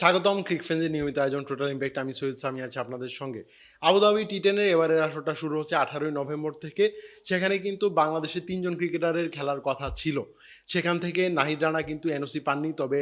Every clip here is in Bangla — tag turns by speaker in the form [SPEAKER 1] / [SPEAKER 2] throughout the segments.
[SPEAKER 1] স্বাগতম ক্রিক ফ্রেন্সের নিয়মিত আয়োজন টোটাল ইম্প্যাক্ট আমি সৈয়দ সামি আছি আপনাদের সঙ্গে। আবুধাবি টি টেনের এবারের আসরটা শুরু হচ্ছে আঠারোই নভেম্বর থেকে। সেখানে কিন্তু বাংলাদেশের তিনজন ক্রিকেটারের খেলার কথা ছিল। সেখান থেকে নাহিদ রানা কিন্তু এনওসি পাননি তবে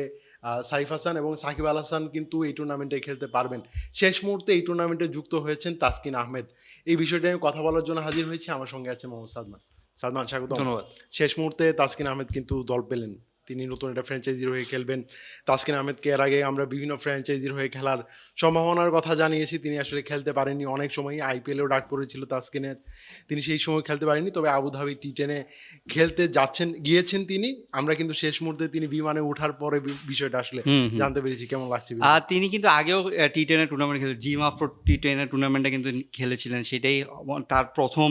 [SPEAKER 1] সাইফ হাসান এবং সাকিব আল হাসান কিন্তু এই টুর্নামেন্টে খেলতে পারবেন। শেষ মুহূর্তে এই টুর্নামেন্টে যুক্ত হয়েছেন তাসকিন আহমেদ। এই বিষয়টা নিয়ে কথা বলার জন্য হাজির হয়েছি। আমার সঙ্গে আছে মোহাম্মদ সাদমান। সাদমান স্বাগত
[SPEAKER 2] ধন্যবাদ।
[SPEAKER 1] শেষ মুহূর্তে তাসকিন আহমেদ কিন্তু দল পেলেন। তিনি নতুন একটা ফ্র্যাঞ্চাইজির হয়ে খেলবেন। তাসকিন আহমেদকে এর আগে আমরা বিভিন্ন ফ্র্যাঞ্চাইজির হয়ে খেলার সম্ভাবনার কথা জানিয়েছি। তিনি আসলে খেলতে পারেননি অনেক সময় আইপিএলেও ডাক পড়েছিল তাসকিনের। তিনি সেই সময় খেলতে পারেননি তবে আবুধাবি টি টেনে খেলতে যাচ্ছেন গিয়েছেন তিনি। আমরা কিন্তু শেষ মুহূর্তে তিনি বিমানে ওঠার পরে বিষয়টা আসলে। জানতে পেরেছি। কেমন লাগছে
[SPEAKER 2] আর তিনি কিন্তু আগেও টি টেনের টুর্নামেন্ট খেলে জিম আফ্রো টি টেনের টুর্নামেন্টে কিন্তু খেলেছিলেন। সেটাই তার প্রথম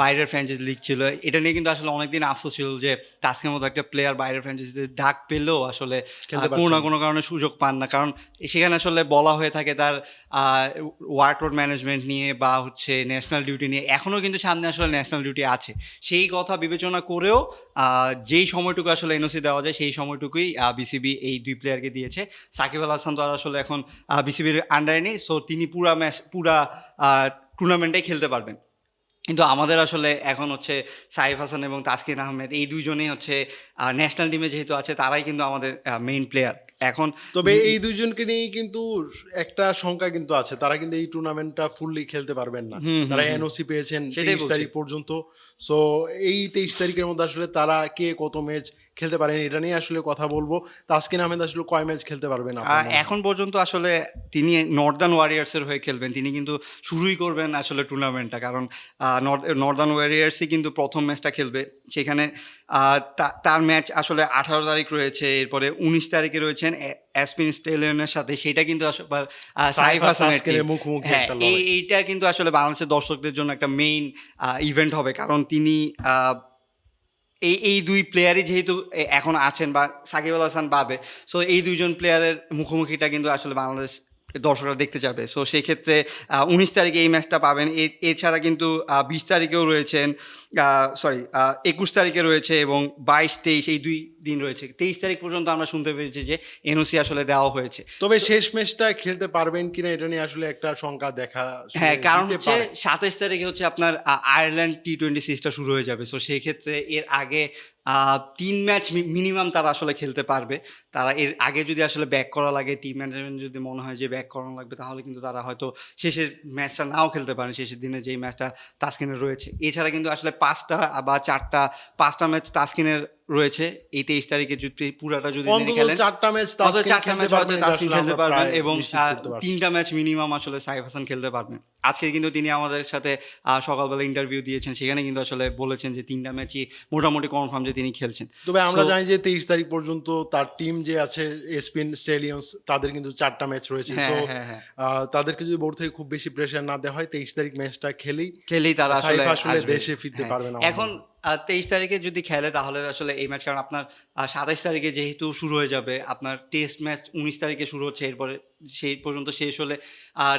[SPEAKER 2] বাইরের ফ্র্যাঞ্চাইজি লিগ ছিল। এটা নিয়ে কিন্তু আসলে অনেকদিন আফসোস ছিল যে তাস্কের মতো একটা প্লেয়ার বাইরের ফ্র্যাঞ্চাইজিতে ডাক পেলেও আসলে কোনো না কোনো কারণে সুযোগ পান না। কারণ সেখানে আসলে বলা হয়ে থাকে তার ওয়ার্কলোড ম্যানেজমেন্ট নিয়ে বা হচ্ছে ন্যাশনাল ডিউটি নিয়ে। এখনও কিন্তু সামনে আসলে ন্যাশনাল ডিউটি আছে। সেই কথা বিবেচনা করেও আহ, যেই সময়টুকু আসলে এনওসি দেওয়া যায় সেই সময়টুকুই বিসিবি এই দুই প্লেয়ারকে দিয়েছে। সাকিব আল হাসান তো আর আসলে এখন বিসিবির আন্ডারে নেই। সো তিনি পুরা ম্যাচ পুরা টুর্নামেন্টেই খেলতে পারবেন। কিন্তু আমাদের আসলে এখন হচ্ছে সাইফ হাসান এবং তাসকিন আহমেদ এই দুজনেই হচ্ছে ন্যাশনাল টিমে যেহেতু আছে তারাই কিন্তু আমাদের মেইন প্লেয়ার এখন
[SPEAKER 1] তবে এই দুজনকে নিয়েই কিন্তু একটা শঙ্কা কিন্তু আছে। তারা কিন্তু এই টুর্নামেন্টটা ফুললি খেলতে পারবেন না। তারা। এনওসি পেয়েছেন তেইশ তারিখ পর্যন্ত। সো এই তেইশ তারিখের মধ্যে আসলে তারা কে কত ম্যাচ খেলতে পারেন। এটা নিয়ে আসলে কথা বলব। তাসকিন আহমেদ আসলে কয় ম্যাচ খেলতে পারবেন?
[SPEAKER 2] এখন পর্যন্ত আসলে তিনি নর্দার্ন ওয়ারিয়ার্সের হয়ে খেলবেন। তিনি কিন্তু শুরুই করবেন আসলে টুর্নামেন্টটা। কারণ নর্দার্ন ওয়ারিয়ার্সই কিন্তু প্রথম ম্যাচটা খেলবে। সেখানে তার ম্যাচ আসলে আঠারো তারিখ রয়েছে। এরপরে উনিশ তারিখে রয়েছেন অ্যাসপিন স্টেলিয়নের সাথে। সেটা কিন্তু সাইফ হাসানের হ্যাঁ। এইটা কিন্তু আসলে বাংলাদেশের দর্শকদের জন্য একটা মেইন ইভেন্ট হবে। কারণ তিনি আহ, এই এই দুই প্লেয়ারই যেহেতু এখন আছেন বা সাকিব আল হাসান বাদে সো এই দুইজন প্লেয়ারের মুখোমুখিটা কিন্তু আসলে বাংলাদেশ দর্শকরা দেখতে যাবে সো সেই ক্ষেত্রে উনিশ তারিখে এই ম্যাচটা পাবেন। এছাড়া কিন্তু বিশ তারিখেও রয়েছেন সরি একুশ তারিখে রয়েছে এবং বাইশ, তেইশ এই দুই দিন রয়েছে। তেইশ তারিখ পর্যন্ত আমরা শুনতে পেরেছি যে এনওসি আসলে দেওয়া হয়েছে।
[SPEAKER 1] তবে শেষ ম্যাচটা খেলতে পারবেন কিনা এটা নিয়ে আসলে একটা শঙ্কা দেখা
[SPEAKER 2] হ্যাঁ কারণ হচ্ছে
[SPEAKER 1] পারে।
[SPEAKER 2] সাতাইশ তারিখে হচ্ছে আপনার আয়ারল্যান্ড টি টোয়েন্টি সিরিজটা শুরু হয়ে যাবে। সো সেই ক্ষেত্রে এর আগে তিন ম্যাচ মিনিমাম তারা আসলে খেলতে পারবে। তারা এর আগে যদি আসলে ব্যাক করা লাগে টিম ম্যানেজমেন্ট যদি মনে হয় যে ব্যাক করানো লাগবে তাহলে কিন্তু তারা হয়তো শেষের ম্যাচটা নাও খেলতে পারেন। শেষের দিনে যেই ম্যাচটা তাস্কিনের রয়েছে। এছাড়া কিন্তু আসলে পাঁচটা বা চারটা পাঁচটা ম্যাচ তাস্কিনের রয়েছে এই তেইশ তারিখে যদি পুরাটা যদি খেলেন
[SPEAKER 1] চারটা ম্যাচ
[SPEAKER 2] চারটা ম্যাচ হয়তো
[SPEAKER 1] আসলে
[SPEAKER 2] খেলতে পারবেন এবং। তিনটা ম্যাচ মিনিমাম আসলে সাইফ হাসান খেলতে পারবেন। আজকে কিন্তু তিনি আমাদের সাথে সকালবেলা ইন্টারভিউ দিয়েছেন সেখানে কিন্তু আসলে বলেছেন যে তিনটা ম্যাচই মোটামুটি কনফার্ম যে তিনি খেলছেন।
[SPEAKER 1] তবে আমরা জানি যে তেইশ তারিখ পর্যন্ত তার টিম যে আছে এসপিন স্টেলিয়ন্স তাদের কিন্তু চারটা ম্যাচ রয়েছে।
[SPEAKER 2] হ্যাঁ হ্যাঁ হ্যাঁ।
[SPEAKER 1] তাদেরকে যদি বোর্ড থেকে খুব বেশি প্রেশার না দেওয়া হয় তেইশ তারিখ ম্যাচটা খেলেই
[SPEAKER 2] খেলেই তারা আসলে
[SPEAKER 1] দেশে ফিরতে। পারবে না।
[SPEAKER 2] এখন তেইশ তারিখে যদি খেলে তাহলে আসলে এই ম্যাচ কারণ আপনার সাতাইশ তারিখে যেহেতু শুরু হয়ে যাবে আপনার টেস্ট ম্যাচ উনিশ তারিখে শুরু হচ্ছে এরপরে সেই পর্যন্ত শেষ হলে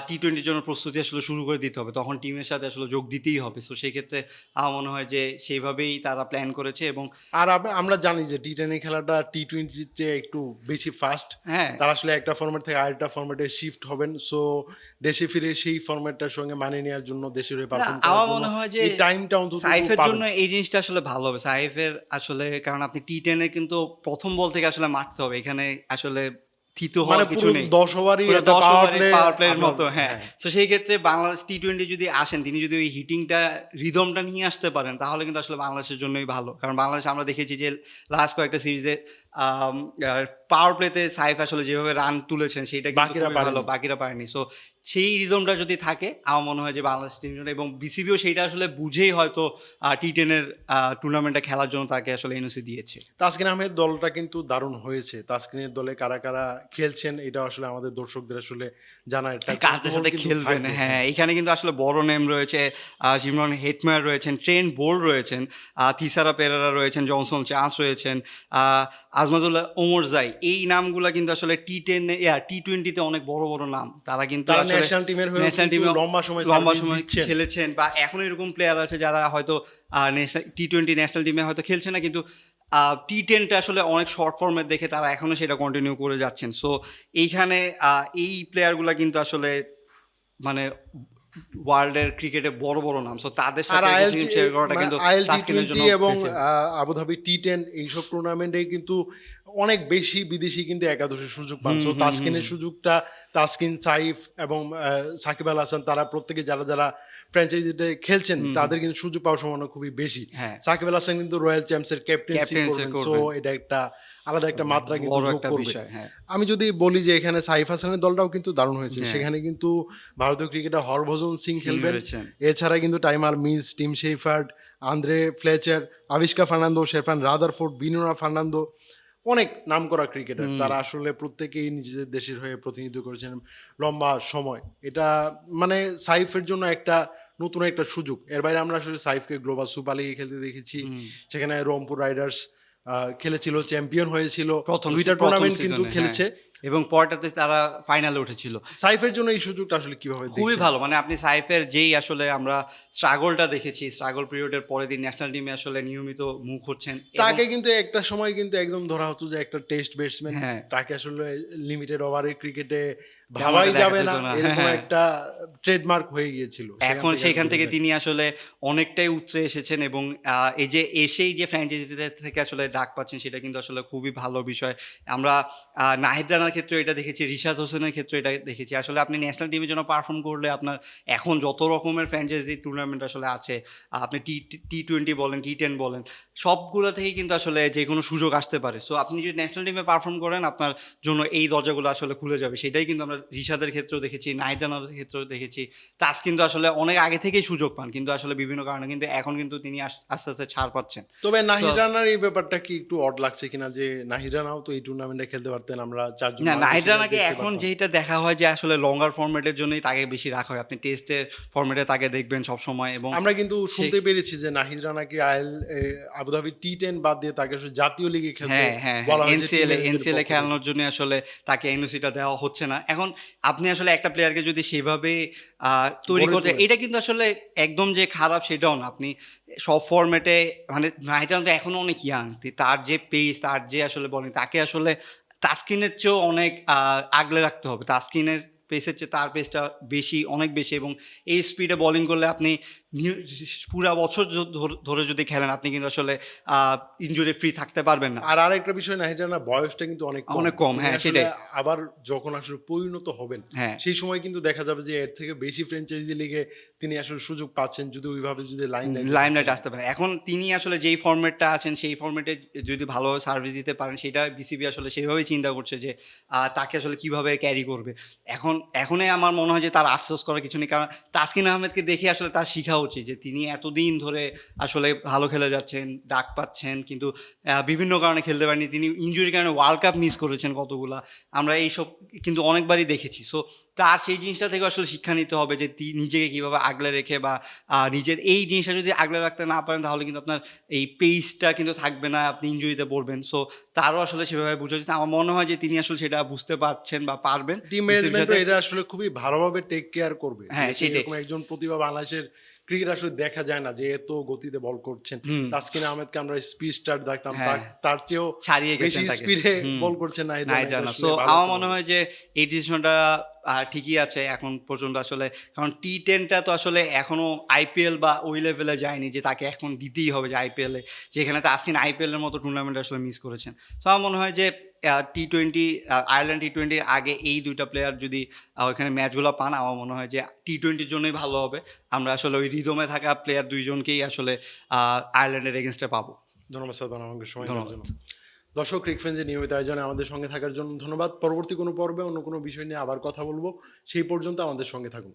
[SPEAKER 2] টি টোয়েন্টির জন্য প্রস্তুতি আসলে শুরু করে দিতে হবে। তখন টিমের সাথে আসলে যোগ দিতেই হবে। সো সেই ক্ষেত্রে আমার মনে হয় যে সেইভাবেই তারা প্ল্যান করেছে এবং
[SPEAKER 1] আর আমরা জানি যে টি টেন খেলাটা টি টোয়েন্টির চেয়ে একটু বেশি ফাস্ট
[SPEAKER 2] হ্যাঁ।
[SPEAKER 1] তারা আসলে একটা ফরম্যাট থেকে আরেকটা ফরম্যাটে শিফট হবেন। সো দেশে ফিরে সেই ফরম্যাটটার সঙ্গে মানিয়ে নেওয়ার জন্য দেশের
[SPEAKER 2] আমার মনে হয় যে
[SPEAKER 1] টাইমটা অন্তত
[SPEAKER 2] সাইফের জন্য এই জিনিসটা আসলে ভালো হবে সাইফের আসলে কারণ আপনি টি টেনে কিন্তু প্রথম বল থেকে আসলে মারতে হবে। এখানে আসলে থিতো
[SPEAKER 1] মানে
[SPEAKER 2] হওয়ার কিছু নেই।
[SPEAKER 1] দশ ওভারই
[SPEAKER 2] পাওয়ার
[SPEAKER 1] আপনার-
[SPEAKER 2] মতো হ্যাঁ। তো সেই ক্ষেত্রে বাংলাদেশ টি টোয়েন্টি যদি আসেন তিনি যদি ওই হিটিংটা রিদমটা নিয়ে আসতে পারেন তাহলে কিন্তু আসলে বাংলাদেশের জন্যই ভালো। কারণ বাংলাদেশ আমরা দেখেছি যে লাস্ট কয়েকটা সিরিজে পাওয়ার প্লেতে সাইফ আসলে যেভাবে রান তুলেছেন সেটা
[SPEAKER 1] বাকিরা
[SPEAKER 2] ভালো বাকিরা পারেনি। সো সেই রিদমটা যদি থাকে আমার মনে হয় যে বাংলাদেশ টিম এবং বিসিবিও সেইটা আসলে বুঝেই হয়তো টি টেনের টুর্নামেন্টটা খেলার জন্য তাকে আসলে এনওসি দিয়েছে।
[SPEAKER 1] তাসকিন আহমেদ দলটা কিন্তু দারুণ হয়েছে। তাসকিনের দলে কারা কারা খেলছেন এটা আসলে আমাদের দর্শকদের আসলে জানা একটা
[SPEAKER 2] কাদের সাথে খেলবেন? হ্যাঁ এখানে কিন্তু আসলে বড় নেম রয়েছে জিমরন হেটমায়ার রয়েছেন ট্রেন বোল্ড রয়েছেন থিসারা পেরারা রয়েছেন জনসন চান্স রয়েছেন আহ, আজমাজুল্লাহ ওমর জাই এই নামগুলা কিন্তু আসলে টি টেন টি টোয়েন্টিতে অনেক বড় বড় নাম। তারা কিন্তু
[SPEAKER 1] ন্যাশনাল টিমের হয়ে
[SPEAKER 2] ন্যাশনাল টিমে
[SPEAKER 1] লম্বা সময়
[SPEAKER 2] লম্বা সময় খেলেছেন বা এখনও এরকম প্লেয়ার আছে যারা হয়তো টি টোয়েন্টি ন্যাশনাল টিমে হয়তো খেলছে না কিন্তু টি টেনটা আসলে অনেক শর্ট ফর্মের দেখে তারা এখনও সেটা কন্টিনিউ করে যাচ্ছেন। সো এইখানে আহ, এই প্লেয়ারগুলো কিন্তু আসলে মানে ওয়ার্ল্ডের ক্রিকেটে বড় বড় নাম। সো তাদের সাথে করাটা কিন্তু
[SPEAKER 1] এবং আবুধাবি টি টেন এইসব টুর্নামেন্টে কিন্তু অনেক বেশি বিদেশি কিন্তু একাদশের সুযোগ
[SPEAKER 2] হুম,
[SPEAKER 1] তাসকিনের সুযোগটা তাসকিন সাইফ এবং সাকিব আল হাসান তারা প্রত্যেকে যারা যারা ফ্র্যাঞ্চাইজিতে খেলছেন তাদের কিন্তু সুযোগ পাওয়ার সম্ভাবনা খুবই বেশি।
[SPEAKER 2] হ্যাঁ।
[SPEAKER 1] সাকিব আল হাসান কিন্তু রয়্যাল চ্যাম্পসের ক্যাপ্টেন্সি করবেন। সো এটা একটা আলাদা একটা মাত্রা কিন্তু যোগ করবে।
[SPEAKER 2] হ্যাঁ।
[SPEAKER 1] আমি যদি বলি যে এখানে সাইফ হাসানের দলটাও কিন্তু দারুণ হয়েছে।
[SPEAKER 2] হ্যাঁ।
[SPEAKER 1] সেখানে কিন্তু ভারতীয় ক্রিকেটার হরভজন সিং খেলবেন। এছাড়া কিন্তু Tymal Mills team Shepherd Andre Fletcher Avishka Fernando Sherfane Rutherford Binura Fernando অনেক নাম করা
[SPEAKER 2] ক্রিকেটার
[SPEAKER 1] তারা আসলে প্রত্যেকেই নিজেদের দেশের হয়ে প্রতিনিধিত্ব করেছেন লম্বা সময়। এটা মানে সাইফের জন্য একটা নতুন একটা সুযোগ। এর বাইরে আমরা আসলে সাইফকে গ্লোবাল সুপার লিগে খেলতে দেখেছি। সেখানে রংপুর রাইডার্স আহ, খেলেছিল চ্যাম্পিয়ন হয়েছিল। দুইটা টুর্নামেন্ট কিন্তু খেলেছে।
[SPEAKER 2] এবং পরটাতে তারা ফাইনালে উঠেছিল
[SPEAKER 1] সাইফের জন্য এই সুযোগটা আসলে কীভাবে
[SPEAKER 2] খুবই ভালো মানে আপনি সাইফের যেই আসলে আমরা স্ট্রাগলটা দেখেছি স্ট্রাগল পিরিয়ডের পরের দিন ন্যাশনাল টিমে আসলে নিয়মিত মুখ হচ্ছেন
[SPEAKER 1] তাকে কিন্তু একটা সময় কিন্তু একদম ধরা হতো যে একটা টেস্ট ব্যাটসম্যান
[SPEAKER 2] হ্যাঁ।
[SPEAKER 1] তাকে আসলে লিমিটেড ওভারের ক্রিকেটে ভাবাই যাবে না এরকম
[SPEAKER 2] হ্যাঁ।
[SPEAKER 1] একটা ট্রেডমার্ক হয়ে গিয়েছিল
[SPEAKER 2] এখন সেখান থেকে তিনি আসলে অনেকটাই উতরে এসেছেন এবং এই যে এসেই যে ফ্র্যাঞ্চাইজি থেকে আসলে ডাক পাচ্ছেন সেটা কিন্তু আসলে খুবই ভালো বিষয়। আমরা নাহিদ রানার ক্ষেত্রে এটা দেখেছি রিশাদ হোসেনের ক্ষেত্রে এটা দেখেছি। আসলে আপনি ন্যাশনাল টিমের জন্য পারফর্ম করলে আপনার এখন যত রকমের ফ্র্যাঞ্চাইজি টুর্নামেন্ট আসলে আছে আপনি টি টি টোয়েন্টি বলেন টি টেন বলেন সবগুলো থেকে কিন্তু আসলে যে কোনো সুযোগ আসতে পারে। সো আপনি যদি ন্যাশনাল টিমে পারফর্ম করেন আপনার জন্য এই দরজাগুলো আসলে খুলে যাবে। সেটাই কিন্তু আমরা রিশাদের ক্ষেত্রেও দেখেছি নাহিদ রানার ক্ষেত্রেও দেখেছি। তাস কিন্তু আসলে অনেক আগে থেকেই সুযোগ পান কিন্তু আসলে বিভিন্ন কারণে কিন্তু এখন কিন্তু তিনি আস্তে আস্তে ছাড় পাচ্ছেন।
[SPEAKER 1] তবে নাহিদ
[SPEAKER 2] So-
[SPEAKER 1] রানার এই ব্যাপারটা কি একটু অড লাগছে কিনা যে নাহিদ রানাও তো এই টুর্নামেন্টে খেলতে পারতেন আমরা চারজন
[SPEAKER 2] না
[SPEAKER 1] বাংলাদেশি
[SPEAKER 2] নাহিদ রানাকে
[SPEAKER 1] দেখতে
[SPEAKER 2] এখন যেটা দেখা হয় যে আসলে লঙ্গার ফরম্যাটের জন্যই তাকে বেশি রাখা হয়। আপনি টেস্টের ফরম্যাটে তাকে দেখবেন সবসময় এবং
[SPEAKER 1] আমরা কিন্তু শুনতে পেরেছি যে Nahid রানাকে IL Abu Dhabi T ten বাদ দিয়ে তাকে জাতীয় লিগে খেলতে
[SPEAKER 2] হ্যাঁ হ্যাঁ এনসিএল এনসিএল
[SPEAKER 1] থেকে।
[SPEAKER 2] খেলানোর জন্য আসলে তাকে এনওসিটা দেওয়া হচ্ছে না। এখন আপনি আসলে একটা প্লেয়ারকে যদি সেভাবে তৈরি করতে এটা কিন্তু আসলে একদম যে খারাপ সেটাও না। আপনি সব ফরম্যাটে মানে নাইটান তো এখনও অনেক ইয়াং তার যে পেস তার যে আসলে বলেন তাকে আসলে তাস্কিনের চেয়েও অনেক আহ, আগলে রাখতে হবে। তাস্কিনের পেসের চেয়ে তার পেসটা বেশি অনেক বেশি এবং এই স্পিডে বোলিং করলে আপনি পুরা বছর ধরে যদি খেলেন আপনি কিন্তু আসলে ইনজুরি ফ্রি থাকতে পারবেন না।
[SPEAKER 1] আর আরেকটা বিষয় নাহিদ রানার বয়সটা কিন্তু অনেক
[SPEAKER 2] অনেক কম, হ্যাঁ, সেটাই।
[SPEAKER 1] আবার যখন আসলে পরিণত হবেন
[SPEAKER 2] হ্যাঁ।
[SPEAKER 1] সেই সময় কিন্তু দেখা যাবে যে এর থেকে বেশি ফ্র্যাঞ্চাইজি লিগে তিনি আসলে সুযোগ পাচ্ছেন যদি ওইভাবে যদি লাইন
[SPEAKER 2] লাইন লাইট আসতে পারে এখন তিনি আসলে যেই ফরম্যাটটা আছেন সেই ফর্মেটে যদি ভালোভাবে সার্ভিস দিতে পারেন সেটা বিসিবি আসলে সেইভাবেই চিন্তা করছে যে তাকে আসলে কীভাবে ক্যারি করবে। এখন এখনই আমার মনে হয় যে তার আফসোস করার কিছু নেই। কারণ তাসকিন আহমেদকে দেখে আসলে তার শিখা উচিত যে তিনি এতদিন ধরে আসলে ভালো খেলে যাচ্ছেন, ডাক পাচ্ছেন, কিন্তু বিভিন্ন কারণে খেলতে পারেনি তিনি ইঞ্জুরির কারণে ওয়ার্ল্ড কাপ মিস করেছেন কতগুলা। আমরা এইসব কিন্তু অনেকবারই দেখেছি। সো তার সেই জিনিসটা থেকে আসলে শিক্ষা নিতে হবে যে নিজেকে কীভাবে আগলে রেখে বা নিজের এই জিনিসটা যদি আগলে রাখতে না পারেন তাহলে কিন্তু আপনার এই পেইসটা কিন্তু থাকবে না আপনি ইঞ্জুরিতে পড়বেন। সো তারও আসলে সেভাবে বুঝা উচিত আমার মনে হয় যে তিনি আসলে সেটা বুঝতে পারছেন বা পারবেন।
[SPEAKER 1] টিম ম্যানেজমেন্ট এটা আসলে খুবই ভালোভাবে টেক কেয়ার করবে।
[SPEAKER 2] হ্যাঁ,
[SPEAKER 1] সেটা
[SPEAKER 2] সেটাই।
[SPEAKER 1] একজন প্রতিভা বাংলাদেশের ক্রিকেট আসলে দেখা যায় না যে এত গতিতে বল করছেন। তাসকিন আহমেদকে আমরা স্পিড স্টার্ট দেখতাম
[SPEAKER 2] হ্যাঁ।
[SPEAKER 1] তার- চেয়েও
[SPEAKER 2] ছাড়িয়ে গেছেন
[SPEAKER 1] স্পিডে বল করছেন রানা।
[SPEAKER 2] সো আমার মনে হয় যে এই ডিসিশনটা ঠিকই আছে এখন পর্যন্ত আসলে। কারণ টি টেনটা তো আসলে এখনও আইপিএল বা ওই লেভেলে যায়নি যে তাকে এখন দিতেই হবে যে আইপিএলে যেখানে তাসকিন আইপিএল এর মতো টুর্নামেন্ট আসলে মিস করেছেন। তো আমার মনে হয় যে টি টোয়েন্টি আয়ারল্যান্ড টি টোয়েন্টির আগে এই দুইটা প্লেয়ার যদি ওখানে ম্যাচগুলো পান আমার মনে হয় যে টি টোয়েন্টির জন্যই ভালো হবে। আমরা আসলে ওই রিদমে থাকা প্লেয়ার দুইজনকেই আসলে আহ, আয়ারল্যান্ডের এগেনস্টে পাবো।
[SPEAKER 1] ধন্যবাদ সাদান আমাকে সময় দেওয়ার। জন্য। দর্শক নিয়মিত আয়োজনে আমাদের সঙ্গে থাকার জন্য ধন্যবাদ। পরবর্তী কোনো পর্বে অন্য কোনো বিষয় নিয়ে আবার কথা বলব। সেই পর্যন্ত আমাদের সঙ্গে থাকুন।